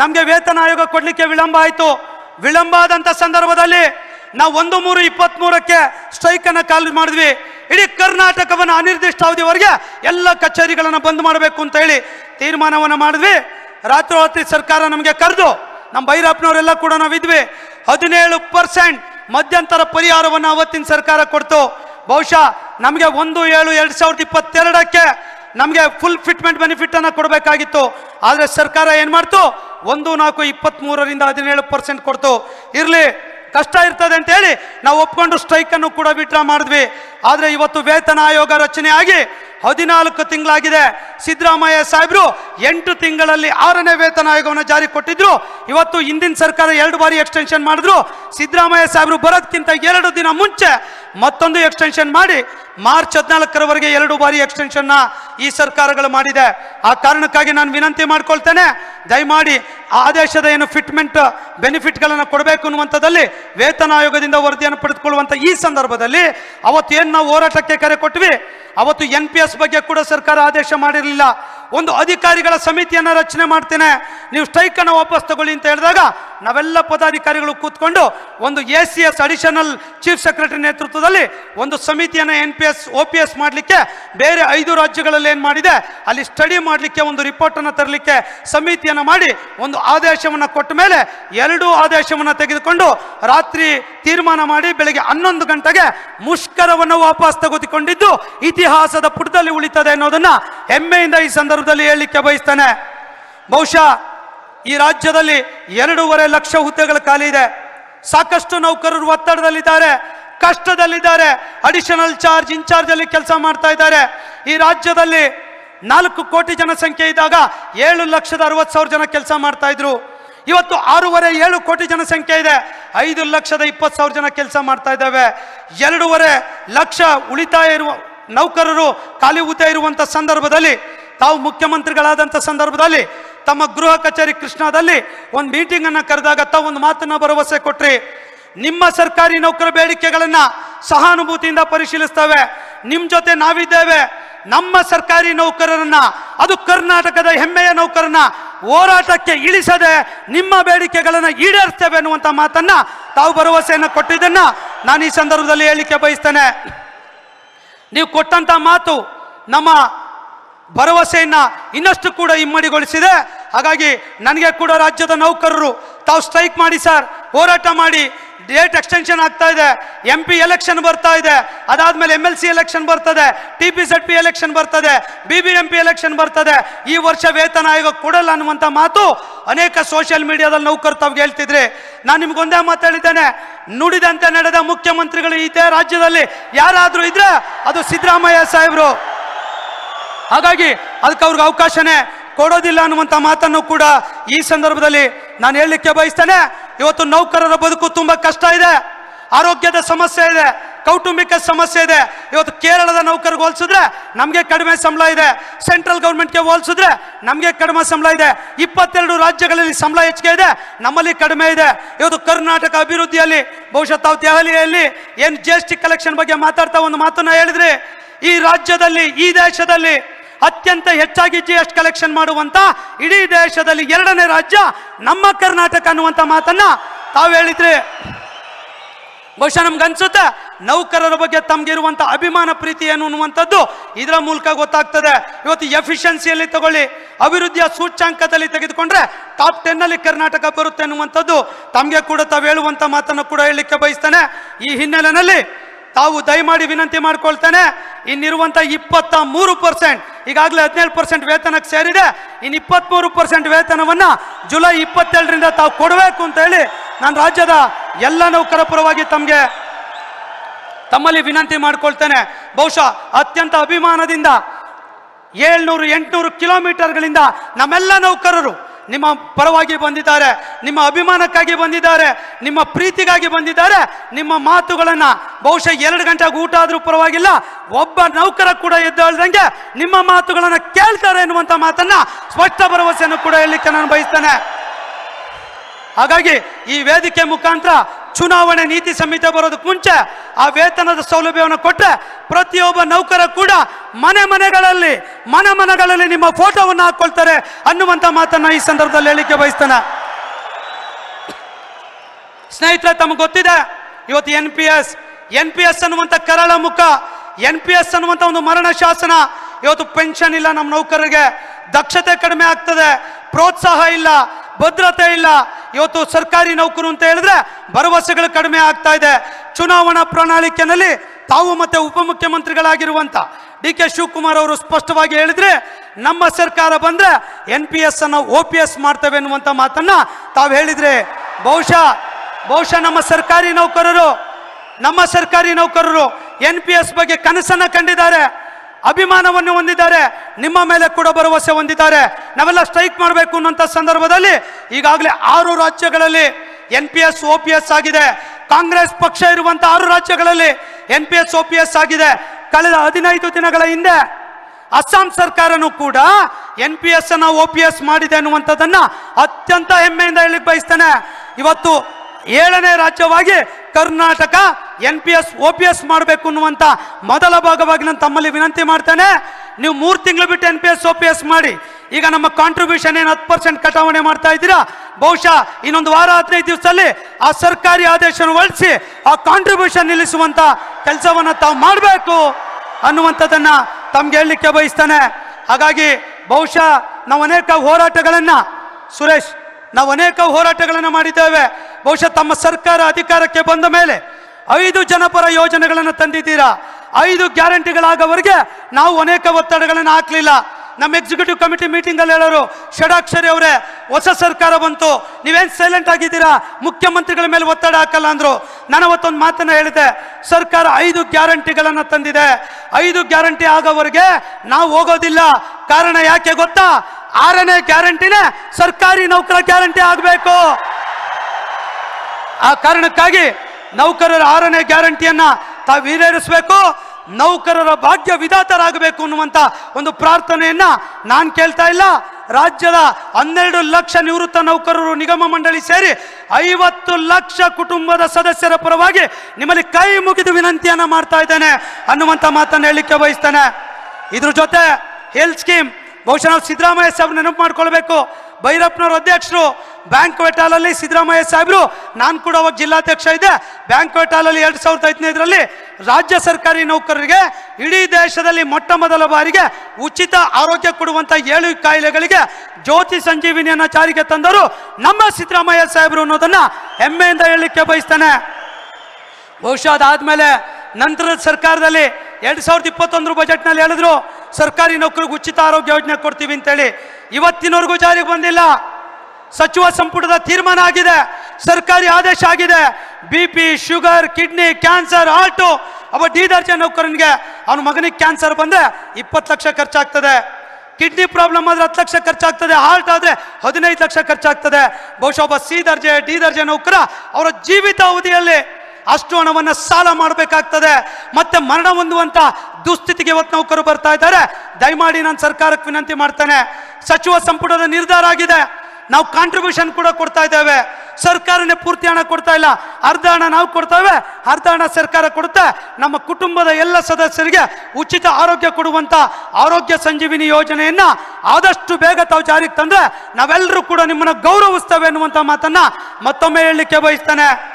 ನಮಗೆ ವೇತನ ಆಯೋಗ ಕೊಡಲಿಕ್ಕೆ ವಿಳಂಬ ಆಯಿತು. ವಿಳಂಬ ಆದಂಥ ಸಂದರ್ಭದಲ್ಲಿ ನಾವು ಒಂದು ಮೂರು ಇಪ್ಪತ್ತ್ಮೂರಕ್ಕೆ ಸ್ಟ್ರೈಕನ್ನು ಕಾಲ್ ಮಾಡಿದ್ವಿ. ಇಡೀ ಕರ್ನಾಟಕವನ್ನು ಅನಿರ್ದಿಷ್ಟಾವಧಿವರೆಗೆ ಎಲ್ಲ ಕಚೇರಿಗಳನ್ನು ಬಂದ್ ಮಾಡಬೇಕು ಅಂತ ಹೇಳಿ ತೀರ್ಮಾನವನ್ನು ಮಾಡಿದ್ವಿ. ರಾತ್ರೋರಾತ್ರಿ ಸರ್ಕಾರ ನಮಗೆ ಕರೆದು ನಮ್ಮ ಭೈರಪ್ಪನವರೆಲ್ಲ ಕೂಡ ನಾವು ಇದ್ವಿ ಹದಿನೇಳು ಪರ್ಸೆಂಟ್ ಮಧ್ಯಂತರ ಪರಿಹಾರವನ್ನು ಅವತ್ತಿನ ಸರ್ಕಾರ ಕೊಡ್ತು. ಬಹುಶಃ ನಮಗೆ ಒಂದು, ಏಳು, ಎರಡು ಸಾವಿರದ ಇಪ್ಪತ್ತೆರಡಕ್ಕೆ ನಮಗೆ ಫುಲ್ ಫಿಟ್ಮೆಂಟ್ ಬೆನಿಫಿಟ್ ಅನ್ನ ಕೊಡಬೇಕಾಗಿತ್ತು. ಆದರೆ ಸರ್ಕಾರ ಏನು ಮಾಡ್ತು? ಒಂದು, ನಾಲ್ಕು ಇಪ್ಪತ್ತ್ಮೂರರಿಂದ ಹದಿನೇಳು ಪರ್ಸೆಂಟ್ ಕೊಡ್ತು. ಇರಲಿ, ಕಷ್ಟ ಇರ್ತದೆ ಅಂತ ಹೇಳಿ ನಾವು ಒಪ್ಕೊಂಡು ಸ್ಟ್ರೈಕನ್ನು ಕೂಡ ವಿಡ್ರಾ ಮಾಡಿದ್ವಿ. ಆದರೆ ಇವತ್ತು ವೇತನ ಆಯೋಗ ರಚನೆ ಆಗಿ ಹದಿನಾಲ್ಕು ತಿಂಗಳಾಗಿದೆ. ಸಿದ್ದರಾಮಯ್ಯ ಸಾಹೇಬರು ಎಂಟು ತಿಂಗಳಲ್ಲಿ ಆರನೇ ವೇತನ ಆಯೋಗವನ್ನು ಜಾರಿ ಕೊಟ್ಟಿದ್ರು. ಇವತ್ತು ಹಿಂದಿನ ಸರ್ಕಾರ ಎರಡು ಬಾರಿ ಎಕ್ಸ್ಟೆನ್ಷನ್ ಮಾಡಿದ್ರು. ಸಿದ್ದರಾಮಯ್ಯ ಸಾಹೇಬರು ಬರೋದಕ್ಕಿಂತ ಎರಡು ದಿನ ಮುಂಚೆ ಮತ್ತೊಂದು ಎಕ್ಸ್ಟೆನ್ಷನ್ ಮಾಡಿ ಮಾರ್ಚ್ ಹದಿನಾಲ್ಕರವರೆಗೆ ಎರಡು ಬಾರಿ ಎಕ್ಸ್ಟೆನ್ಷನ್ನ ಈ ಸರ್ಕಾರಗಳು ಮಾಡಿದೆ. ಆ ಕಾರಣಕ್ಕಾಗಿ ನಾನು ವಿನಂತಿ ಮಾಡ್ಕೊಳ್ತೇನೆ. ದಯಮಾಡಿ ಆದೇಶದ ಏನು ಫಿಟ್ಮೆಂಟ್ ಬೆನಿಫಿಟ್ಗಳನ್ನು ಕೊಡಬೇಕು ಅನ್ನುವಂಥದ್ದಲ್ಲಿ ವೇತನ ಆಯೋಗದಿಂದ ವರದಿಯನ್ನು ಪಡೆದುಕೊಳ್ಳುವಂಥ ಈ ಸಂದರ್ಭದಲ್ಲಿ ಅವತ್ತು ಏನು ನಾವು ಹೋರಾಟಕ್ಕೆ ಕರೆ ಕೊಟ್ವಿ? ಅವತ್ತು ಎನ್ ಪಿ ಎಸ್ ಬಗ್ಗೆ ಕೂಡ ಸರ್ಕಾರ ಆದೇಶ ಮಾಡಿರಲಿಲ್ಲ. ಒಂದು ಅಧಿಕಾರಿಗಳ ಸಮಿತಿಯನ್ನು ರಚನೆ ಮಾಡ್ತೇನೆ. ನೀವು ಸ್ಟ್ರೈಕನ್ನು ವಾಪಸ್ ತಗೊಳ್ಳಿ ಅಂತ ಹೇಳಿದಾಗ ನಾವೆಲ್ಲ ಪದಾಧಿಕಾರಿಗಳು ಕೂತ್ಕೊಂಡು ಒಂದು A C S additional chief secretary ನೇತೃತ್ವದಲ್ಲಿ ಒಂದು ಸಮಿತಿಯನ್ನು N P S O P S ಮಾಡಲಿಕ್ಕೆ ಬೇರೆ ಐದು ರಾಜ್ಯಗಳಲ್ಲಿ ಏನು ಮಾಡಿದೆ? ಅಲ್ಲಿ ಸ್ಟಡಿ ಮಾಡಲಿಕ್ಕೆ ಒಂದು ರಿಪೋರ್ಟನ್ನು ತರಲಿಕ್ಕೆ ಸಮಿತಿಯನ್ನು ಮಾಡಿ ಒಂದು ಆದೇಶವನ್ನು ಕೊಟ್ಟ ಮೇಲೆ ಎರಡೂ ಆದೇಶವನ್ನು ತೆಗೆದುಕೊಂಡು ರಾತ್ರಿ ತೀರ್ಮಾನ ಮಾಡಿ ಬೆಳಗ್ಗೆ ಹನ್ನೊಂದು ಗಂಟೆಗೆ ಮುಷ್ಕರವನ್ನು ವಾಪಸ್ ತೆಗೆದುಕೊಂಡಿದ್ದು ಇತಿಹಾಸದ ಪುಟದಲ್ಲಿ ಉಳಿತದೆ ಅನ್ನೋದನ್ನು ಹೆಮ್ಮೆಯಿಂದ ಈ ಸಂದರ್ಭದಲ್ಲಿ ಹೇಳಲಿಕ್ಕೆ ಬಯಸ್ತಾನೆ. ಬಹುಶಃ ಈ ರಾಜ್ಯದಲ್ಲಿ ಎರಡೂವರೆ ಲಕ್ಷ ಹುದ್ದೆಗಳ ಖಾಲಿ ಇದೆ. ಸಾಕಷ್ಟು ನೌಕರರು ಒತ್ತಡದಲ್ಲಿದ್ದಾರೆ. ಕಷ್ಟದಲ್ಲಿದ್ದಾರೆ. ಅಡಿಷನಲ್ ಚಾರ್ಜ್ ಇನ್ಚಾರ್ಜ್ ಅಲ್ಲಿ ಕೆಲಸ ಮಾಡ್ತಾ ಇದ್ದಾರೆ. ಈ ರಾಜ್ಯದಲ್ಲಿ ನಾಲ್ಕು ಕೋಟಿ ಜನಸಂಖ್ಯೆ ಇದ್ದಾಗ ಏಳು ಲಕ್ಷದ ಅರವತ್ತು ಸಾವಿರ ಜನ ಕೆಲಸ ಮಾಡ್ತಾ ಇದ್ರು. ಇವತ್ತು ಆರೂವರೆ, ಏಳು ಕೋಟಿ ಜನಸಂಖ್ಯೆ ಇದೆ. ಐದು ಲಕ್ಷದ ಇಪ್ಪತ್ತು ಸಾವಿರ ಜನ ಕೆಲಸ ಮಾಡ್ತಾ ಇದ್ದಾವೆ. ಎರಡೂವರೆ ಲಕ್ಷ ಉಳಿತಾಯ ಇರುವ ನೌಕರರು ಖಾಲಿ ಹುದ್ದೆ ಇರುವಂಥ ಸಂದರ್ಭದಲ್ಲಿ, ತಾವು ಮುಖ್ಯಮಂತ್ರಿಗಳಾದಂಥ ಸಂದರ್ಭದಲ್ಲಿ ತಮ್ಮ ಗೃಹ ಕಚೇರಿ ಕೃಷ್ಣಾದಲ್ಲಿ ಒಂದು ಮೀಟಿಂಗ್ ಅನ್ನು ಕರೆದಾಗ ತಾವು ಒಂದು ಮಾತನ್ನ ಭರವಸೆ ಕೊಟ್ರಿ. ನಿಮ್ಮ ಸರ್ಕಾರಿ ನೌಕರ ಬೇಡಿಕೆಗಳನ್ನ ಸಹಾನುಭೂತಿಯಿಂದ ಪರಿಶೀಲಿಸ್ತೇವೆ. ನಿಮ್ಮ ಜೊತೆ ನಾವಿದ್ದೇವೆ. ನಮ್ಮ ಸರ್ಕಾರಿ ನೌಕರರನ್ನ, ಅದು ಕರ್ನಾಟಕದ ಹೆಮ್ಮೆಯ ನೌಕರನ್ನ ಹೋರಾಟಕ್ಕೆ ಇಳಿಸದೆ ನಿಮ್ಮ ಬೇಡಿಕೆಗಳನ್ನು ಈಡೇರಿಸ್ತೇವೆ ಅನ್ನುವಂಥ ಮಾತನ್ನ ತಾವು ಭರವಸೆಯನ್ನು ಕೊಟ್ಟಿದ್ದನ್ನ ನಾನು ಈ ಸಂದರ್ಭದಲ್ಲಿ ಹೇಳಲಿಕ್ಕೆ ಬಯಸ್ತೇನೆ. ನೀವು ಕೊಟ್ಟಂತ ಮಾತು ನಮ್ಮ ಭರವಸೆಯನ್ನ ಇನ್ನಷ್ಟು ಕೂಡ ಇಮ್ಮಡಿಗೊಳಿಸಿದೆ. ಹಾಗಾಗಿ ನನಗೆ ಕೂಡ ರಾಜ್ಯದ ನೌಕರರು ತಾವು ಸ್ಟ್ರೈಕ್ ಮಾಡಿ ಸರ್, ಹೋರಾಟ ಮಾಡಿ. ಡೇಟ್ ಎಕ್ಸ್ಟೆನ್ಷನ್ ಆಗ್ತಾ ಇದೆ. ಎಂ ಪಿ ಎಲೆಕ್ಷನ್ ಬರ್ತಾ ಇದೆ. ಅದಾದಮೇಲೆ ಎಂ ಎಲ್ ಸಿ ಎಲೆಕ್ಷನ್ ಬರ್ತದೆ. ಟಿ ಪಿ ಸೆಟ್ ಪಿ ಎಲೆಕ್ಷನ್ ಬರ್ತದೆ. B B M P election ಬರ್ತದೆ. ಈ ವರ್ಷ ವೇತನ ಆಯೋಗ ಕೊಡಲ್ಲ ಅನ್ನುವಂಥ ಮಾತು ಅನೇಕ ಸೋಷಿಯಲ್ ಮೀಡಿಯಾದಲ್ಲಿ ನೌಕರು ತಾವ್ಗೆ ಹೇಳ್ತಿದ್ರಿ. ನಾನು ನಿಮ್ಗೊಂದೇ ಮಾತಾಡಿದ್ದೇನೆ ನುಡಿದಂತೆ ನಡೆದ ಮುಖ್ಯಮಂತ್ರಿಗಳು ಇದೇ ರಾಜ್ಯದಲ್ಲಿ. ಯಾರಾದರೂ ಇದ್ರೆ ಅದು ಸಿದ್ದರಾಮಯ್ಯ ಸಾಹೇಬರು. ಹಾಗಾಗಿ ಅದಕ್ಕೆ ಅವ್ರಿಗೆ ಅವಕಾಶನೇ ಕೊಡೋದಿಲ್ಲ ಅನ್ನುವಂಥ ಮಾತನ್ನು ಕೂಡ ಈ ಸಂದರ್ಭದಲ್ಲಿ ನಾನು ಹೇಳಲಿಕ್ಕೆ ಬಯಸ್ತೇನೆ. ಇವತ್ತು ನೌಕರರ ಬದುಕು ತುಂಬಾ ಕಷ್ಟ ಇದೆ. ಆರೋಗ್ಯದ ಸಮಸ್ಯೆ ಇದೆ. ಕೌಟುಂಬಿಕ ಸಮಸ್ಯೆ ಇದೆ. ಇವತ್ತು ಕೇರಳದ ನೌಕರಿಗೆ ಹೋಲಿಸಿದ್ರೆ ನಮಗೆ ಕಡಿಮೆ ಸಂಬಳ ಇದೆ. ಸೆಂಟ್ರಲ್ ಗೌರ್ಮೆಂಟ್ಗೆ ಹೋಲಿಸಿದ್ರೆ ನಮಗೆ ಕಡಿಮೆ ಸಂಬಳ ಇದೆ. ಇಪ್ಪತ್ತೆರಡು ರಾಜ್ಯಗಳಲ್ಲಿ ಸಂಬಳ ಹೆಚ್ಚಿಗೆ ಇದೆ. ನಮ್ಮಲ್ಲಿ ಕಡಿಮೆ ಇದೆ. ಇವತ್ತು ಕರ್ನಾಟಕ ಅಭಿವೃದ್ಧಿಯಲ್ಲಿ ಬಹುಶಃ ತಾವು ದೆಹಲಿಯಲ್ಲಿ ಏನು ಜಿ ಎಸ್ ಟಿ ಕಲೆಕ್ಷನ್ ಬಗ್ಗೆ ಮಾತಾಡ್ತಾ ಒಂದು ಮಾತನ್ನು ಹೇಳಿದ್ರಿ, ಈ ರಾಜ್ಯದಲ್ಲಿ, ಈ ದೇಶದಲ್ಲಿ ಅತ್ಯಂತ ಹೆಚ್ಚಾಗಿ ಜಿ ಎಸ್ ಕಲೆಕ್ಷನ್ ಮಾಡುವಂತ ಇಡೀ ದೇಶದಲ್ಲಿ ಎರಡನೇ ರಾಜ್ಯ ನಮ್ಮ ಕರ್ನಾಟಕ ಅನ್ನುವಂಥ ಮಾತನ್ನ ತಾವು ಹೇಳಿದ್ರಿ ಬಹುಶಃ ನಮ್ಗೆ ಅನ್ಸುತ್ತೆ, ನೌಕರರ ಬಗ್ಗೆ ತಮ್ಗಿರುವಂತ ಅಭಿಮಾನ, ಪ್ರೀತಿ ಏನು ಅನ್ನುವಂಥದ್ದು ಇದರ ಮೂಲಕ ಗೊತ್ತಾಗ್ತದೆ. ಇವತ್ತು ಎಫಿಷಿಯನ್ಸಿಯಲ್ಲಿ ತಗೊಳ್ಳಿ, ಅಭಿವೃದ್ಧಿಯ ಸೂಚ್ಯಾಂಕದಲ್ಲಿ ತೆಗೆದುಕೊಂಡ್ರೆ ಟಾಪ್ ಟೆನ್ ಅಲ್ಲಿ ಕರ್ನಾಟಕ ಬರುತ್ತೆ ಅನ್ನುವಂಥದ್ದು ತಮಗೆ ಕೂಡ ತಾವು ಹೇಳುವಂತ ಮಾತನ್ನು ಕೂಡ ಹೇಳಲಿಕ್ಕೆ ಬಯಸ್ತಾನೆ. ಈ ಹಿನ್ನೆಲೆಯಲ್ಲಿ ತಾವು ದಯಮಾಡಿ ವಿನಂತಿ ಮಾಡ್ಕೊಳ್ತಾನೆ ಇನ್ನಿರುವಂಥ ಇಪ್ಪತ್ತ ಮೂರು ಪರ್ಸೆಂಟ್ ಈಗಾಗಲೇ ಹದಿನೇಳು ಪರ್ಸೆಂಟ್ ವೇತನಕ್ಕೆ ಸೇರಿದೆ ಇನ್ನು ಇಪ್ಪತ್ಮೂರು ಪರ್ಸೆಂಟ್ ವೇತನವನ್ನು ಜುಲೈ ಇಪ್ಪತ್ತೇಳರಿಂದ ತಾವು ಕೊಡಬೇಕು ಅಂತ ಹೇಳಿ ನಾನು ರಾಜ್ಯದ ಎಲ್ಲ ನೌಕರ ಪರವಾಗಿ ತಮಗೆ ತಮ್ಮಲ್ಲಿ ವಿನಂತಿ ಮಾಡ್ಕೊಳ್ತೇನೆ. ಬಹುಶಃ ಅತ್ಯಂತ ಅಭಿಮಾನದಿಂದ ಏಳ್ನೂರು, ಎಂಟುನೂರು ಕಿಲೋಮೀಟರ್ಗಳಿಂದ ನಮ್ಮೆಲ್ಲ ನೌಕರರು ನಿಮ್ಮ ಪರವಾಗಿ ಬಂದಿದ್ದಾರೆ, ನಿಮ್ಮ ಅಭಿಮಾನಕ್ಕಾಗಿ ಬಂದಿದ್ದಾರೆ, ನಿಮ್ಮ ಪ್ರೀತಿಗಾಗಿ ಬಂದಿದ್ದಾರೆ, ನಿಮ್ಮ ಮಾತುಗಳನ್ನು ಬಹುಶಃ ಎರಡು ಗಂಟೆಗೆ ಊಟ ಆದರೂ ಪರವಾಗಿಲ್ಲ, ಒಬ್ಬ ನೌಕರ ಕೂಡ ಎದ್ದು ಹೇಳ್ದಂಗೆ ನಿಮ್ಮ ಮಾತುಗಳನ್ನು ಕೇಳ್ತಾರೆ ಎನ್ನುವಂಥ ಮಾತನ್ನು ಸ್ಪಷ್ಟ ಭರವಸೆಯನ್ನು ಕೂಡ ಹೇಳಲಿಕ್ಕೆ ನಾನು ಬಯಸ್ತೇನೆ. ಹಾಗಾಗಿ ಈ ವೇದಿಕೆ ಮುಖಾಂತರ ಚುನಾವಣೆ ನೀತಿ ಸಂಹಿತೆ ಬರೋದಕ್ಕೆ ಮುಂಚೆ ಆ ವೇತನದ ಸೌಲಭ್ಯವನ್ನು ಕೊಟ್ಟರೆ ಪ್ರತಿಯೊಬ್ಬ ನೌಕರ ಕೂಡ ಮನೆ ಮನೆಗಳಲ್ಲಿ ಮನೆ ಮನೆಗಳಲ್ಲಿ ನಿಮ್ಮ ಫೋಟೋವನ್ನು ಹಾಕ್ಕೊಳ್ತಾರೆ ಅನ್ನುವಂಥ ಮಾತನ್ನು ಈ ಸಂದರ್ಭದಲ್ಲಿ ಹೇಳಿಕೆ ಬಯಸ್ತಾನೆ. ಸ್ನೇಹಿತರೆ, ತಮಗೆ ಗೊತ್ತಿದೆ, ಇವತ್ತು N P S N P S ಅನ್ನುವಂಥ ಕರಳ ಮುಖ ಎನ್ ಪಿ ಎಸ್ ಅನ್ನುವಂಥ ಒಂದು ಮರಣ ಶಾಸನ. ಇವತ್ತು ಪೆನ್ಷನ್ ಇಲ್ಲ, ನಮ್ಮ ನೌಕರರಿಗೆ ದಕ್ಷತೆ ಕಡಿಮೆ ಆಗ್ತದೆ, ಪ್ರೋತ್ಸಾಹ ಇಲ್ಲ, ಭದ್ರತೆ ಇಲ್ಲ ಇವತ್ತು ಸರ್ಕಾರಿ ನೌಕರು ಅಂತ ಹೇಳಿದ್ರೆ ಭರವಸೆಗಳು ಕಡಿಮೆ ಆಗ್ತಾ ಇದೆ. ಚುನಾವಣಾ ಪ್ರಣಾಳಿಕೆನಲ್ಲಿ ತಾವು ಮತ್ತೆ ಉಪಮುಖ್ಯಮಂತ್ರಿಗಳಾಗಿರುವಂತ ಡಿ ಕೆ ಶಿವಕುಮಾರ್ ಅವರು ಸ್ಪಷ್ಟವಾಗಿ ಹೇಳಿದ್ರೆ ನಮ್ಮ ಸರ್ಕಾರ ಬಂದ್ರೆ ಎನ್ ಪಿ ಎಸ್ ಅನ್ನು ಒ ಪಿ ಎಸ್ ಮಾಡ್ತೇವೆ ಎನ್ನುವಂಥ ಮಾತನ್ನ ತಾವು ಹೇಳಿದ್ರೆ. ಬಹುಶಃ ಬಹುಶಃ ನಮ್ಮ ಸರ್ಕಾರಿ ನೌಕರರು, ನಮ್ಮ ಸರ್ಕಾರಿ ನೌಕರರು ಎನ್ ಪಿ ಎಸ್ ಬಗ್ಗೆ ಕನಸನ್ನ ಕಂಡಿದ್ದಾರೆ. ಅಭಿಮಾನವನ್ನು ಹೊಂದಿದ್ದಾರೆ, ನಿಮ್ಮ ಮೇಲೆ ಕೂಡ ಭರವಸೆ ಹೊಂದಿದ್ದಾರೆ. ನಾವೆಲ್ಲ ಸ್ಟ್ರೈಕ್ ಮಾಡಬೇಕು ಅನ್ನೋಂಥ ಸಂದರ್ಭದಲ್ಲಿ ಈಗಾಗಲೇ ಆರು ರಾಜ್ಯಗಳಲ್ಲಿ N P S O P S ಆಗಿದೆ. ಕಾಂಗ್ರೆಸ್ ಪಕ್ಷ ಇರುವಂತ ಆರು ರಾಜ್ಯಗಳಲ್ಲಿ N P S O P S ಆಗಿದೆ. ಕಳೆದ ಹದಿನೈದು ದಿನಗಳ ಹಿಂದೆ ಅಸ್ಸಾಂ ಸರ್ಕಾರನೂ ಕೂಡ ಎನ್ ಪಿ ಎಸ್ ಅನ್ನ ಒ ಪಿ ಎಸ್ ಮಾಡಿದೆ ಅನ್ನುವಂಥದ್ದನ್ನ ಅತ್ಯಂತ ಹೆಮ್ಮೆಯಿಂದ ಹೇಳಿಕ್ ಬಯಸ್ತೇನೆ. ಇವತ್ತು ಏಳನೇ ರಾಜ್ಯವಾಗಿ Karnataka N P S O P S ಮಾಡಬೇಕು ಅನ್ನುವಂಥ ಮೊದಲ ಭಾಗವಾಗಿ ನಾನು ತಮ್ಮಲ್ಲಿ ವಿನಂತಿ ಮಾಡ್ತೇನೆ. ನೀವು ಮೂರು ತಿಂಗಳು ಬಿಟ್ಟು N P S O P S ಮಾಡಿ. ಈಗ ನಮ್ಮ ಕಾಂಟ್ರಿಬ್ಯೂಷನ್ ಏನು ಹತ್ತು ಪರ್ಸೆಂಟ್ ಕಟಾವಣೆ ಮಾಡ್ತಾ ಇದ್ದೀರಾ? ಬಹುಶಃ ಇನ್ನೊಂದು ವಾರ, ಹದಿನೈದು ದಿವಸದಲ್ಲಿ ಆ ಸರ್ಕಾರಿ ಆದೇಶವನ್ನು ಹೊರಡಿಸಿ ಆ ಕಾಂಟ್ರಿಬ್ಯೂಷನ್ ನಿಲ್ಲಿಸುವಂತ ಕೆಲಸವನ್ನು ತಾವು ಮಾಡಬೇಕು ಅನ್ನುವಂಥದ್ದನ್ನ ತಮ್ಗೆ ಹೇಳಲಿಕ್ಕೆ ಬಯಸ್ತಾನೆ. ಹಾಗಾಗಿ ಬಹುಶಃ ನಾವು ಅನೇಕ ಹೋರಾಟಗಳನ್ನು ಸುರೇಶ್, ನಾವು ಅನೇಕ ಹೋರಾಟಗಳನ್ನು ಮಾಡಿದ್ದೇವೆ. ಬಹುಶಃ ತಮ್ಮ ಸರ್ಕಾರ ಅಧಿಕಾರಕ್ಕೆ ಬಂದ ಮೇಲೆ ಐದು ಜನಪರ ಯೋಜನೆಗಳನ್ನು ತಂದಿದ್ದೀರಾ? ಐದು ಗ್ಯಾರಂಟಿಗಳಾಗವರೆಗೆ ನಾವು ಅನೇಕ ಒತ್ತಡಗಳನ್ನು ಹಾಕಲಿಲ್ಲ. ನಮ್ಮ ಎಕ್ಸಿಕ್ಯೂಟಿವ್ ಕಮಿಟಿ ಮೀಟಿಂಗ್ ಅಲ್ಲಿ ಹೇಳೋರು, ಷಡಾಕ್ಷರಿ ಅವರೇ, ಹೊಸ ಸರ್ಕಾರ ಬಂತು. ನೀವೇನು ಸೈಲೆಂಟ್ ಆಗಿದ್ದೀರಾ? ಮುಖ್ಯಮಂತ್ರಿಗಳ ಮೇಲೆ ಒತ್ತಡ ಹಾಕಲ್ಲ ಅಂದ್ರು. ನಾನು ಅವತ್ತೊಂದು ಮಾತನ್ನ ಹೇಳಿದೆ, ಸರ್ಕಾರ ಐದು ಗ್ಯಾರಂಟಿಗಳನ್ನು ತಂದಿದೆ. ಐದು ಗ್ಯಾರಂಟಿ ಆಗೋವರೆಗೆ ನಾವು ಹೋಗೋದಿಲ್ಲ. ಕಾರಣ ಯಾಕೆ ಗೊತ್ತಾ? ಆರನೇ ಗ್ಯಾರಂಟಿನೇ ಸರ್ಕಾರಿ ನೌಕರ ಗ್ಯಾರಂಟಿ ಆಗಬೇಕು. ಆ ಕಾರಣಕ್ಕಾಗಿ ನೌಕರರ ಆರನೇ ಗ್ಯಾರಂಟಿಯನ್ನ ತಾವು ಈಡೇರಿಸಬೇಕು, ನೌಕರರ ಭಾಗ್ಯ ವಿಧಾತರಾಗಬೇಕು ಅನ್ನುವಂತ ಒಂದು ಪ್ರಾರ್ಥನೆಯನ್ನ ನಾನು ಕೇಳ್ತಾ ಇಲ್ಲ. ರಾಜ್ಯದ ಹನ್ನೆರಡು ಲಕ್ಷ ನಿವೃತ್ತ ನೌಕರರು ನಿಗಮ ಮಂಡಳಿ ಸೇರಿ ಐವತ್ತು ಲಕ್ಷ ಕುಟುಂಬದ ಸದಸ್ಯರ ಪರವಾಗಿ ನಿಮ್ಮಲ್ಲಿ ಕೈ ಮುಗಿದು ವಿನಂತಿಯನ್ನ ಮಾಡ್ತಾ ಇದ್ದೇನೆ ಅನ್ನುವಂತ ಮಾತನ್ನು ಹೇಳಲಿಕ್ಕೆ ಬಯಸ್ತೇನೆ. ಇದ್ರ ಜೊತೆ ಹೆಲ್ತ್ ಸ್ಕೀಮ್ ಬಹುಶಃ ನಾವು ಸಿದ್ದರಾಮಯ್ಯ ಸಾಹೇಬ್ ನೆನಪು ಮಾಡ್ಕೊಳ್ಬೇಕು. ಭೈರಪ್ಪನವ್ರ ಅಧ್ಯಕ್ಷರು. ಬ್ಯಾಂಕ್ ಹಾಲಲ್ಲಿ ಸಿದ್ದರಾಮಯ್ಯ ಸಾಹೇಬರು, ನಾನು ಕೂಡ ಅವಾಗ ಜಿಲ್ಲಾಧ್ಯಕ್ಷ ಇದ್ದೆ. ಬ್ಯಾಂಕ್ ಹಾಲಲ್ಲಿ ಎರಡು ಸಾವಿರದ ಹದಿನೈದರಲ್ಲಿ ರಾಜ್ಯ ಸರ್ಕಾರಿ ನೌಕರರಿಗೆ, ಇಡೀ ದೇಶದಲ್ಲಿ ಮೊಟ್ಟ ಮೊದಲ ಬಾರಿಗೆ ಉಚಿತ ಆರೋಗ್ಯ ಕೊಡುವಂಥ ಏಳು ಕಾಯಿಲೆಗಳಿಗೆ ಜ್ಯೋತಿ ಸಂಜೀವಿನಿಯನ್ನು ಜಾರಿಗೆ ತಂದರು. ನಮ್ಮ ಸಿದ್ದರಾಮಯ್ಯ ಸಾಹೇಬರು ಅನ್ನೋದನ್ನು ಹೆಮ್ಮೆಯಿಂದ ಹೇಳಲಿಕ್ಕೆ ಬಯಸ್ತಾನೆ. ಬಹುಶಃ ಅದಾದ್ಮೇಲೆ ನಂತರದ ಸರ್ಕಾರದಲ್ಲಿ ಎರಡ್ ಸಾವಿರದ ಇಪ್ಪತ್ತೊಂದರ ಬಜೆಟ್ನಲ್ಲಿ ಹೇಳಿದ್ರು, ಸರ್ಕಾರಿ ನೌಕರಿಗೆ ಉಚಿತ ಆರೋಗ್ಯ ಯೋಜನೆ ಕೊಡ್ತೀವಿ ಅಂತೇಳಿ. ಇವತ್ತಿನವರೆಗೂ ಜಾರಿಗೆ ಬಂದಿಲ್ಲ. ಸಚಿವ ಸಂಪುಟದ ತೀರ್ಮಾನ ಆಗಿದೆ, ಸರ್ಕಾರಿ ಆದೇಶ ಆಗಿದೆ. B P, sugar, kidney, cancer, heart, ಅವ ಡಿ ದರ್ಜೆ ನೌಕರನಿಗೆ ಅವನ ಮಗನಿಗೆ ಕ್ಯಾನ್ಸರ್ ಬಂದ್ರೆ ಇಪ್ಪತ್ತು ಲಕ್ಷ ಖರ್ಚಾಗ್ತದೆ. ಕಿಡ್ನಿ ಪ್ರಾಬ್ಲಮ್ ಆದ್ರೆ ಹತ್ತು ಲಕ್ಷ ಖರ್ಚಾಗ್ತದೆ, ಹಾರ್ಟ್ ಆದ್ರೆ ಹದಿನೈದು ಲಕ್ಷ ಖರ್ಚಾಗ್ತದೆ. ಬಹುಶಃ ಒಬ್ಬ ಸಿ ದರ್ಜೆ, ಡಿ ದರ್ಜೆ ನೌಕರ ಅವರ ಜೀವಿತಾವಧಿಯಲ್ಲಿ ಅಷ್ಟು ಹಣವನ್ನು ಸಾಲ ಮಾಡಬೇಕಾಗ್ತದೆ. ಮತ್ತೆ ಮರಣ ಹೊಂದುವಂತ ದುಸ್ಥಿತಿಗೆ ಇವತ್ತು ನೌಕರು ಬರ್ತಾ ಇದ್ದಾರೆ. ದಯಮಾಡಿ ನಾನು ಸರ್ಕಾರಕ್ಕೆ ವಿನಂತಿ ಮಾಡ್ತೇನೆ. ಸಚಿವ ಸಂಪುಟದ ನಿರ್ಧಾರ ಆಗಿದೆ. ನಾವು ಕಾಂಟ್ರಿಬ್ಯೂಷನ್ ಕೂಡ ಕೊಡ್ತಾ ಇದ್ದೇವೆ. ಸರ್ಕಾರನೇ ಪೂರ್ತಿ ಹಣ ಕೊಡ್ತಾ ಇಲ್ಲ. ಅರ್ಧ ಹಣ ನಾವು ಕೊಡ್ತೇವೆ ಅರ್ಧ ಹಣ ಸರ್ಕಾರ ಕೊಡುತ್ತೆ. ನಮ್ಮ ಕುಟುಂಬದ ಎಲ್ಲ ಸದಸ್ಯರಿಗೆ ಉಚಿತ ಆರೋಗ್ಯ ಕೊಡುವಂತ ಆರೋಗ್ಯ ಸಂಜೀವಿನಿ ಯೋಜನೆಯನ್ನ ಆದಷ್ಟು ಬೇಗ ತಾವು ಜಾರಿಗೆ ತಂದ್ರೆ ನಾವೆಲ್ಲರೂ ಕೂಡ ನಿಮ್ಮನ್ನ ಗೌರವಿಸ್ತೇವೆ ಅನ್ನುವಂತ ಮಾತನ್ನ ಮತ್ತೊಮ್ಮೆ ಹೇಳಲಿಕ್ಕೆ ಬಯಸ್ತೇನೆ.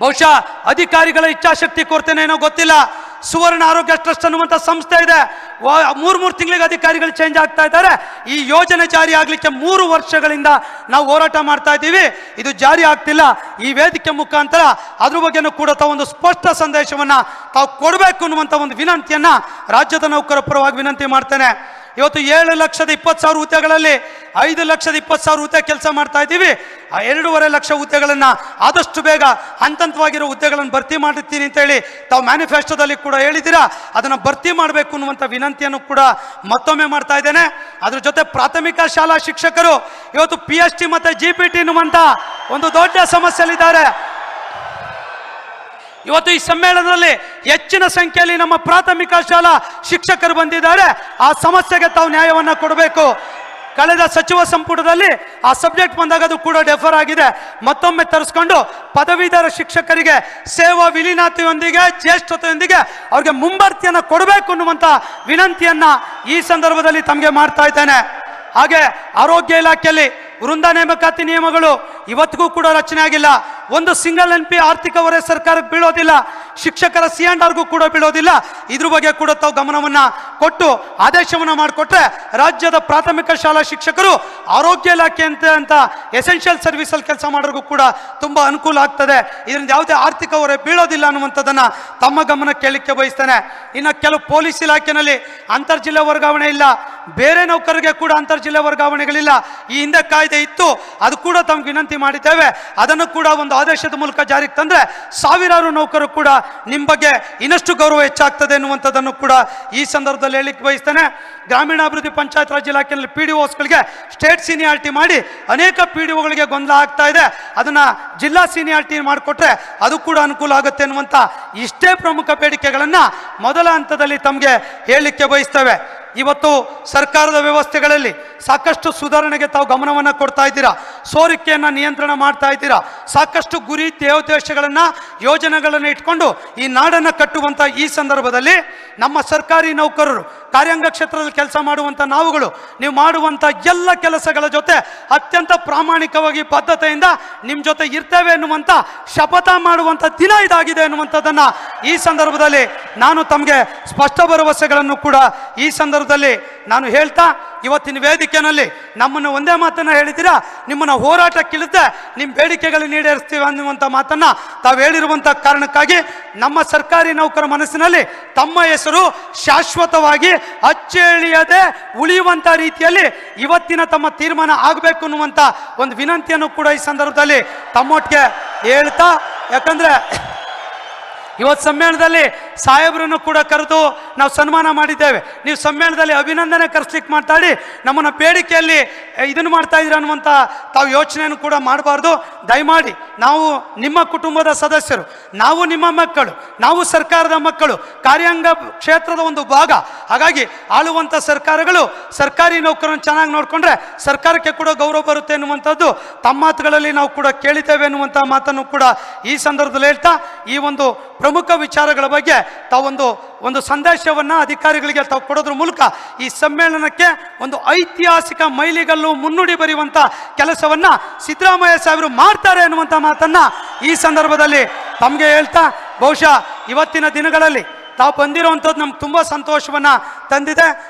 ಬಹುಶಃ ಅಧಿಕಾರಿಗಳ ಇಚ್ಛಾಶಕ್ತಿ ಕೊರತೆನೇ ಗೊತ್ತಿಲ್ಲ. ಸುವರ್ಣ ಆರೋಗ್ಯ ಟ್ರಸ್ಟ್ ಅನ್ನುವಂಥ ಸಂಸ್ಥೆ ಇದೆ. ಮೂರು, ಮೂರ್ ತಿಂಗಳಿಗೆ ಅಧಿಕಾರಿಗಳು ಚೇಂಜ್ ಆಗ್ತಾ ಇದ್ದಾರೆ. ಈ ಯೋಜನೆ ಜಾರಿ ಆಗಲಿಕ್ಕೆ ಮೂರು ವರ್ಷಗಳಿಂದ ನಾವು ಹೋರಾಟ ಮಾಡ್ತಾ ಇದ್ದೀವಿ. ಇದು ಜಾರಿ ಆಗ್ತಿಲ್ಲ. ಈ ವೇದಿಕೆ ಮುಖಾಂತರ ಅದ್ರ ಬಗ್ಗೆನೂ ಕೂಡ ತಾವು ಒಂದು ಸ್ಪಷ್ಟ ಸಂದೇಶವನ್ನ ತಾವು ಕೊಡಬೇಕು ಅನ್ನುವಂಥ ಒಂದು ವಿನಂತಿಯನ್ನ ರಾಜ್ಯದ ನೌಕರ ಪರವಾಗಿ ವಿನಂತಿ ಮಾಡ್ತೇನೆ. ಇವತ್ತು ಏಳು ಲಕ್ಷದ ಇಪ್ಪತ್ತು ಸಾವಿರ ಹುದ್ದೆಗಳಲ್ಲಿ ಐದು ಲಕ್ಷದ ಇಪ್ಪತ್ತು ಸಾವಿರ ಹುದ್ದೆ ಕೆಲಸ ಮಾಡ್ತಾ ಇದ್ದೀವಿ. ಆ ಎರಡೂವರೆ ಲಕ್ಷ ಹುದ್ದೆಗಳನ್ನ ಆದಷ್ಟು ಬೇಗ ಹಂತ ಹಂತವಾಗಿರೋ ಹುದ್ದೆಗಳನ್ನು ಭರ್ತಿ ಮಾಡುತ್ತೀನಿ ಅಂತೇಳಿ ತಾವು ಮ್ಯಾನಿಫೆಸ್ಟೋದಲ್ಲಿ ಕೂಡ ಹೇಳಿದ್ದೀರಾ. ಅದನ್ನು ಭರ್ತಿ ಮಾಡಬೇಕು ಅನ್ನುವಂಥ ವಿನಂತಿಯನ್ನು ಕೂಡ ಮತ್ತೊಮ್ಮೆ ಮಾಡ್ತಾ ಇದ್ದೇನೆ. ಅದ್ರ ಜೊತೆ ಪ್ರಾಥಮಿಕ ಶಾಲಾ ಶಿಕ್ಷಕರು, ಇವತ್ತು ಪಿ ಎಚ್ ಡಿ ಮತ್ತು ಜಿ ಪಿ ಟಿ ಅನ್ನುವಂಥ ಒಂದು ದೊಡ್ಡ ಸಮಸ್ಯೆಯಲ್ಲಿದ್ದಾರೆ. ಇವತ್ತು ಈ ಸಮ್ಮೇಳನದಲ್ಲಿ ಹೆಚ್ಚಿನ ಸಂಖ್ಯೆಯಲ್ಲಿ ನಮ್ಮ ಪ್ರಾಥಮಿಕ ಶಾಲಾ ಶಿಕ್ಷಕರು ಬಂದಿದ್ದಾರೆ. ಆ ಸಮಸ್ಯೆಗೆ ತಾವು ನ್ಯಾಯವನ್ನ ಕೊಡಬೇಕು. ಕಳೆದ ಸಚಿವ ಸಂಪುಟದಲ್ಲಿ ಆ ಸಬ್ಜೆಕ್ಟ್ ಬಂದಾಗ ಅದು ಕೂಡ ಡೆಫರ್ ಆಗಿದೆ. ಮತ್ತೊಮ್ಮೆ ತರಿಸ್ಕೊಂಡು ಪದವೀಧರ ಶಿಕ್ಷಕರಿಗೆ ಸೇವಾ ವಿಲೀನತೆಯೊಂದಿಗೆ, ಜ್ಯೇಷ್ಠತೆಯೊಂದಿಗೆ ಅವ್ರಿಗೆ ಮುಂಬರ್ತಿಯನ್ನು ಕೊಡಬೇಕು ಅನ್ನುವಂಥ ವಿನಂತಿಯನ್ನ ಈ ಸಂದರ್ಭದಲ್ಲಿ ತಮಗೆ ಮಾಡ್ತಾ ಇದ್ದೇನೆ. ಹಾಗೆ ಆರೋಗ್ಯ ಇಲಾಖೆಯಲ್ಲಿ ವೃಂದ ನೇಮಕಾತಿ ನಿಯಮಗಳು ಇವತ್ತಿಗೂ ಕೂಡ ರಚನೆ ಆಗಿಲ್ಲ. ಒಂದು ಸಿಂಗಲ್ ಎನ್ ಪಿ ಆರ್ಥಿಕ ಹೊರೆ ಸರ್ಕಾರಕ್ಕೆ ಬೀಳೋದಿಲ್ಲ. ಶಿಕ್ಷಕರ ಸಿ ಅಂಡ್ ಆರ್ಗೂ ಕೂಡ ಬೀಳೋದಿಲ್ಲ. ಇದ್ರ ಬಗ್ಗೆ ಕೂಡ ತಾವು ಗಮನವನ್ನು ಕೊಟ್ಟು ಆದೇಶವನ್ನು ಮಾಡಿಕೊಟ್ರೆ ರಾಜ್ಯದ ಪ್ರಾಥಮಿಕ ಶಾಲಾ ಶಿಕ್ಷಕರು ಆರೋಗ್ಯ ಇಲಾಖೆ ಅಂತ ಅಂತ ಎಸೆನ್ಷಿಯಲ್ ಸರ್ವಿಸ್ ಅಲ್ಲಿ ಕೆಲಸ ಮಾಡೋರಿಗೂ ಕೂಡ ತುಂಬಾ ಅನುಕೂಲ ಆಗ್ತದೆ. ಇದರಿಂದ ಯಾವುದೇ ಆರ್ಥಿಕ ಹೊರೆ ಬೀಳೋದಿಲ್ಲ ಅನ್ನುವಂಥದ್ದನ್ನು ತಮ್ಮ ಗಮನ ಕೇಳಲಿಕ್ಕೆ ಬಯಸ್ತೇನೆ. ಇನ್ನು ಕೆಲವು ಪೊಲೀಸ್ ಇಲಾಖೆನಲ್ಲಿ ಅಂತರ್ಜಿಲ್ಲಾ ವರ್ಗಾವಣೆ ಇಲ್ಲ. ಬೇರೆ ನೌಕರರಿಗೆ ಕೂಡ ಅಂತರ್ ಜಿಲ್ಲೆ ವರ್ಗಾವಣೆಗಳಿಲ್ಲ. ಈ ಹಿಂದೆ ಕಾಯ್ದೆ ಇತ್ತು, ಅದು ಕೂಡ ತಮ್ಗೆ ವಿನಂತಿ ಮಾಡಿದ್ದೇವೆ. ಅದನ್ನು ಕೂಡ ಒಂದು ಆದೇಶದ ಮೂಲಕ ಜಾರಿಗೆ ತಂದ್ರೆ ಸಾವಿರಾರು ನೌಕರರು ಕೂಡ ನಿಮ್ಮ ಬಗ್ಗೆ ಇನ್ನಷ್ಟು ಗೌರವ ಹೆಚ್ಚಾಗ್ತದೆ ಎನ್ನುವಂಥದ್ದನ್ನು ಕೂಡ ಈ ಸಂದರ್ಭದಲ್ಲಿ ಹೇಳಿಕ್ಕೆ ಬಯಸ್ತೇನೆ. ಗ್ರಾಮೀಣಾಭಿವೃದ್ಧಿ ಪಂಚಾಯತ್ ರಾಜ್ ಇಲಾಖೆಯಲ್ಲಿ ಪಿ ಡಿ ಓಸ್ಗಳಿಗೆ ಸ್ಟೇಟ್ ಸೀನಿಯಾರಿಟಿ ಮಾಡಿ ಅನೇಕ ಪಿ ಡಿ ಒಗಳಿಗೆ ಗೊಂದಲ ಆಗ್ತಾ ಇದೆ. ಅದನ್ನ ಜಿಲ್ಲಾ ಸೀನಿಯಾರಿಟಿ ಮಾಡಿಕೊಟ್ರೆ ಅದು ಕೂಡ ಅನುಕೂಲ ಆಗುತ್ತೆ ಅನ್ನುವಂಥ ಇಷ್ಟೇ ಪ್ರಮುಖ ಬೇಡಿಕೆಗಳನ್ನು ಮೊದಲ ಹಂತದಲ್ಲಿ ತಮಗೆ ಹೇಳಲಿಕ್ಕೆ ಬಯಸ್ತೇವೆ. ಇವತ್ತು ಸರ್ಕಾರದ ವ್ಯವಸ್ಥೆಗಳಲ್ಲಿ ಸಾಕಷ್ಟು ಸುಧಾರಣೆಗೆ ತಾವು ಗಮನವನ್ನು ಕೊಡ್ತಾ ಇದ್ದೀರಾ? ಸೋರಿಕೆಯನ್ನು ನಿಯಂತ್ರಣ ಮಾಡ್ತಾ ಇದ್ದೀರಾ? ಸಾಕಷ್ಟು ಗುರಿ ದೇವದೇಶಗಳನ್ನು ಯೋಜನೆಗಳನ್ನು ಇಟ್ಕೊಂಡು ಈ ನಾಡನ್ನು ಕಟ್ಟುವಂಥ ಈ ಸಂದರ್ಭದಲ್ಲಿ ನಮ್ಮ ಸರ್ಕಾರಿ ನೌಕರರು ಕಾರ್ಯಾಂಗ ಕ್ಷೇತ್ರದಲ್ಲಿ ಕೆಲಸ ಮಾಡುವಂಥ ನಾವುಗಳು, ನೀವು ಮಾಡುವಂಥ ಎಲ್ಲ ಕೆಲಸಗಳ ಜೊತೆ ಅತ್ಯಂತ ಪ್ರಾಮಾಣಿಕವಾಗಿ ಬದ್ಧತೆಯಿಂದ ನಿಮ್ಮ ಜೊತೆ ಇರ್ತೇವೆ ಎನ್ನುವಂಥ ಶಪಥ ಮಾಡುವಂಥ ದಿನ ಇದಾಗಿದೆ ಎನ್ನುವಂಥದ್ದನ್ನು ಈ ಸಂದರ್ಭದಲ್ಲಿ ನಾನು ತಮಗೆ ಸ್ಪಷ್ಟ ಭರವಸೆಗಳನ್ನು ಕೂಡ ಈ ಸಂದರ್ಭದಲ್ಲಿ ನಾನು ಹೇಳ್ತಾ, ಇವತ್ತಿನ ವೇದಿಕೆಯಲ್ಲಿ ನಮ್ಮನ್ನು ಒಂದೇ ಮಾತನ್ನ ಹೇಳಿದ್ದೀರಾ? ನಿಮ್ಮನ್ನ ಕಿಳಿದೆ ನಿಮ್ಮ ಬೇಡಿಕೆಗಳನ್ನು ಈಡೇರಿಸ್ತೀವಿ ಅನ್ನುವಂಥ ಮಾತನ್ನ ತಾವು ಹೇಳಿರುವಂಥ ಕಾರಣಕ್ಕಾಗಿ ನಮ್ಮ ಸರ್ಕಾರಿ ನೌಕರ ಮನಸ್ಸಿನಲ್ಲಿ ತಮ್ಮ ಹೆಸರು ಶಾಶ್ವತವಾಗಿ ಅಚ್ಚೇಳಿಯದೆ ಉಳಿಯುವಂಥ ರೀತಿಯಲ್ಲಿ ಇವತ್ತಿನ ತಮ್ಮ ತೀರ್ಮಾನ ಆಗಬೇಕು ಅನ್ನುವಂಥ ಒಂದು ವಿನಂತಿಯನ್ನು ಕೂಡ ಈ ಸಂದರ್ಭದಲ್ಲಿ ತಮ್ಮೊಟ್ಟಿಗೆ ಹೇಳ್ತಾ, ಯಾಕಂದ್ರೆ ಇವತ್ತು ಸಮ್ಮೇಳನದಲ್ಲಿ ಸಾಹೇಬರನ್ನು ಕೂಡ ಕರೆದು ನಾವು ಸನ್ಮಾನ ಮಾಡಿದ್ದೇವೆ. ನೀವು ಸಮ್ಮೇಳನದಲ್ಲಿ ಅಭಿನಂದನೆ ಕರೆಸ್ಲಿಕ್ಕೆ ಮಾತಾಡಿ, ನಮ್ಮನ್ನು ಬೇಡಿಕೆಯಲ್ಲಿ ಇದನ್ನು ಮಾಡ್ತಾ ಇದ್ದೀರ ಅನ್ನುವಂಥ ತಾವು ಯೋಚನೆಯನ್ನು ಕೂಡ ಮಾಡಬಾರ್ದು. ದಯಮಾಡಿ, ನಾವು ನಿಮ್ಮ ಕುಟುಂಬದ ಸದಸ್ಯರು, ನಾವು ನಿಮ್ಮ ಮಕ್ಕಳು, ನಾವು ಸರ್ಕಾರದ ಮಕ್ಕಳು, ಕಾರ್ಯಾಂಗ ಕ್ಷೇತ್ರದ ಒಂದು ಭಾಗ. ಹಾಗಾಗಿ ಆಳುವಂಥ ಸರ್ಕಾರಗಳು, ಸರ್ಕಾರಿ ನೌಕರನ್ನು ಚೆನ್ನಾಗಿ ನೋಡಿಕೊಂಡ್ರೆ ಸರ್ಕಾರಕ್ಕೆ ಕೂಡ ಗೌರವ ಬರುತ್ತೆ ಎನ್ನುವಂಥದ್ದು ತಮ್ಮ ಮಾತುಗಳಲ್ಲಿ ನಾವು ಕೂಡ ಕೇಳಿದ್ದೇವೆ ಎನ್ನುವಂಥ ಮಾತನ್ನು ಕೂಡ ಈ ಸಂದರ್ಭದಲ್ಲಿ ಹೇಳ್ತಾ, ಈ ಒಂದು ಪ್ರಮುಖ ವಿಚಾರಗಳ ಬಗ್ಗೆ ತಾವೊಂದು, ಒಂದು ಸಂದೇಶವನ್ನು ಅಧಿಕಾರಿಗಳಿಗೆ ತಾವು ಕೊಡೋದ್ರ ಮೂಲಕ ಈ ಸಮ್ಮೇಳನಕ್ಕೆ ಒಂದು ಐತಿಹಾಸಿಕ ಮೈಲಿಗಲ್ಲು ಮುನ್ನುಡಿ ಬರೆಯುವಂಥ ಕೆಲಸವನ್ನು ಸಿದ್ದರಾಮಯ್ಯ ಸಾಹೇಬರು ಮಾಡ್ತಾರೆ ಅನ್ನುವಂಥ ಮಾತನ್ನು ಈ ಸಂದರ್ಭದಲ್ಲಿ ತಮಗೆ ಹೇಳ್ತಾ, ಬಹುಶಃ ಇವತ್ತಿನ ದಿನಗಳಲ್ಲಿ ತಾವು ಬಂದಿರುವಂಥದ್ದು ನಮ್ಗೆ ತುಂಬ ಸಂತೋಷವನ್ನು ತಂದಿದೆ.